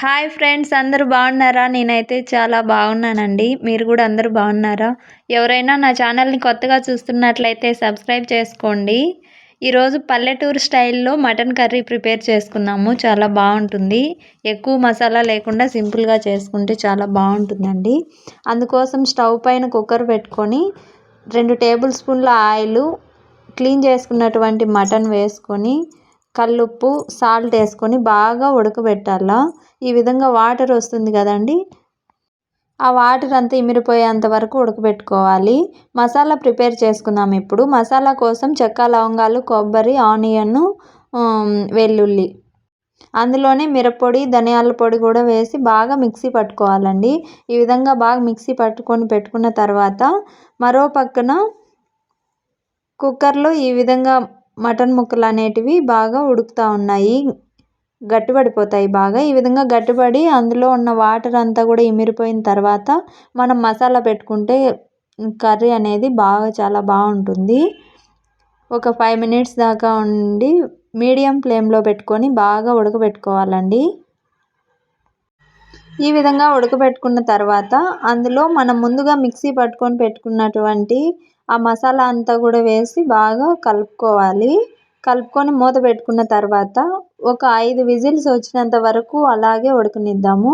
Hi friends అందరూ బాగున్నారా? నేనైతే చాలా బాగున్నానండి. మీరు కూడా అందరూ బాగున్నారా? ఎవరైనా నా ఛానల్ని కొత్తగా చూస్తున్నట్లయితే సబ్స్క్రైబ్ చేసుకోండి. ఈరోజు పల్లెటూరు స్టైల్లో మటన్ కర్రీ ప్రిపేర్ చేసుకున్నాము. చాలా బాగుంటుంది. ఎక్కువ మసాలా లేకుండా సింపుల్గా చేసుకుంటే చాలా బాగుంటుందండి. అందుకోసం స్టవ్ పైన కుక్కర్ పెట్టుకొని రెండు టేబుల్ స్పూన్ల ఆయిల్ క్లీన్ చేసుకున్నటువంటి మటన్ వేసుకొని కల్లుప్పు సాల్ట్ వేసుకొని బాగా ఉడకబెట్టాలా? ఈ విధంగా వాటర్ వస్తుంది కదండి. ఆ వాటర్ అంతా ఇమిరిపోయేంత వరకు ఉడకబెట్టుకోవాలి. మసాలా ప్రిపేర్ చేసుకుందాం ఇప్పుడు. మసాలా కోసం చెక్క లవంగాలు కొబ్బరి ఆనియన్ వెల్లుల్లి. అందులోనే మిరప్పొడి ధనియాల పొడి కూడా వేసి బాగా మిక్సీ పట్టుకోవాలండి. ఈ విధంగా బాగా మిక్సీ పట్టుకొని పెట్టుకున్న తర్వాత మరో పక్కన కుక్కర్లో ఈ విధంగా మటన్ ముక్కలు అనేటివి బాగా ఉడుకుతూ ఉన్నాయి. గట్టిపడిపోతాయి బాగా. ఈ విధంగా గట్టిపడి అందులో ఉన్న వాటర్ అంతా కూడా ఇమిరిపోయిన తర్వాత మనం మసాలా పెట్టుకుంటే కర్రీ అనేది బాగా చాలా బాగుంటుంది. ఒక ఫైవ్ మినిట్స్ దాకా ఉండి మీడియం ఫ్లేమ్లో పెట్టుకొని బాగా ఉడకబెట్టుకోవాలండి. ఈ విధంగా ఉడకబెట్టుకున్న తర్వాత అందులో మనం ముందుగా మిక్సీ పట్టుకొని పెట్టుకున్నటువంటి ఆ మసాలా అంతా కూడా వేసి బాగా కలుపుకోవాలి. కలుపుకొని మూత పెట్టుకున్న తర్వాత ఒక ఐదు విజిల్స్ వచ్చినంత వరకు అలాగే ఉడకనిద్దాము.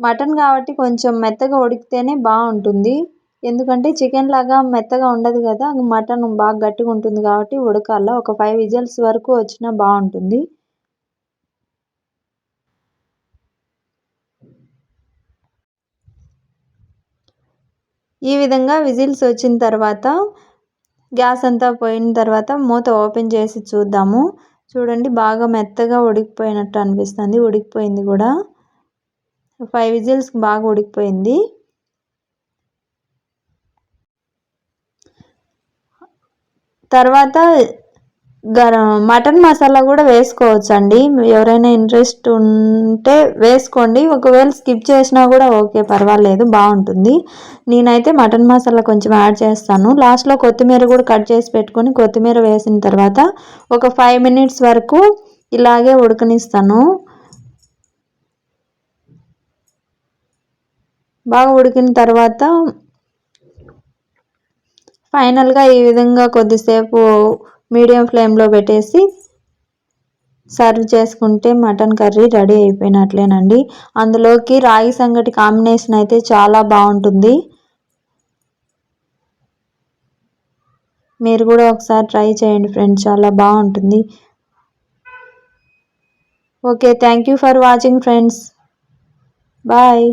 మటన్ కాబట్టి కొంచెం మెత్తగా ఉడికితేనే బాగుంటుంది. ఎందుకంటే చికెన్ లాగా మెత్తగా ఉండదు కదా మటన్ బాగా గట్టిగా ఉంటుంది కాబట్టి ఉడకాల. ఒక ఫైవ్ విజిల్స్ వరకు వచ్చినా బాగుంటుంది. ఈ విధంగా విజిల్స్ వచ్చిన తర్వాత గ్యాస్ అంతా పోయిన తర్వాత మూత ఓపెన్ చేసి చూద్దాము. చూడండి బాగా మెత్తగా ఉడికిపోయినట్టు అనిపిస్తుంది. ఉడికిపోయింది కూడా. ఫైవ్ విజిల్స్ బాగా ఉడికిపోయింది. తర్వాత గరం మటన్ మసాలా కూడా వేసుకోవచ్చు అండి ఎవరైనా ఇంట్రెస్ట్ ఉంటే వేసుకోండి. ఒకవేళ స్కిప్ చేసినా కూడా ఓకే పర్వాలేదు బాగుంటుంది. నేనైతే మటన్ మసాలా కొంచెం యాడ్ చేస్తాను. లాస్ట్లో కొత్తిమీర కూడా కట్ చేసి పెట్టుకొని కొత్తిమీర వేసిన తర్వాత ఒక ఫైవ్ మినిట్స్ వరకు ఇలాగే ఉడకనిస్తాను. బాగా ఉడికిన తర్వాత ఫైనల్గా ఈ విధంగా కొద్దిసేపు మీడియం ఫ్లేమ్లో పెట్టేసి సర్వ్ చేసుకుంటే మటన్ కర్రీ రెడీ అయిపోయినట్లేనండి. అందులోకి రాగి సంగటి కాంబినేషన్ అయితే చాలా బాగుంటుంది. మీరు కూడా ఒకసారి ట్రై చేయండి ఫ్రెండ్స్ చాలా బాగుంటుంది. Okay thank you for watching friends. Bye.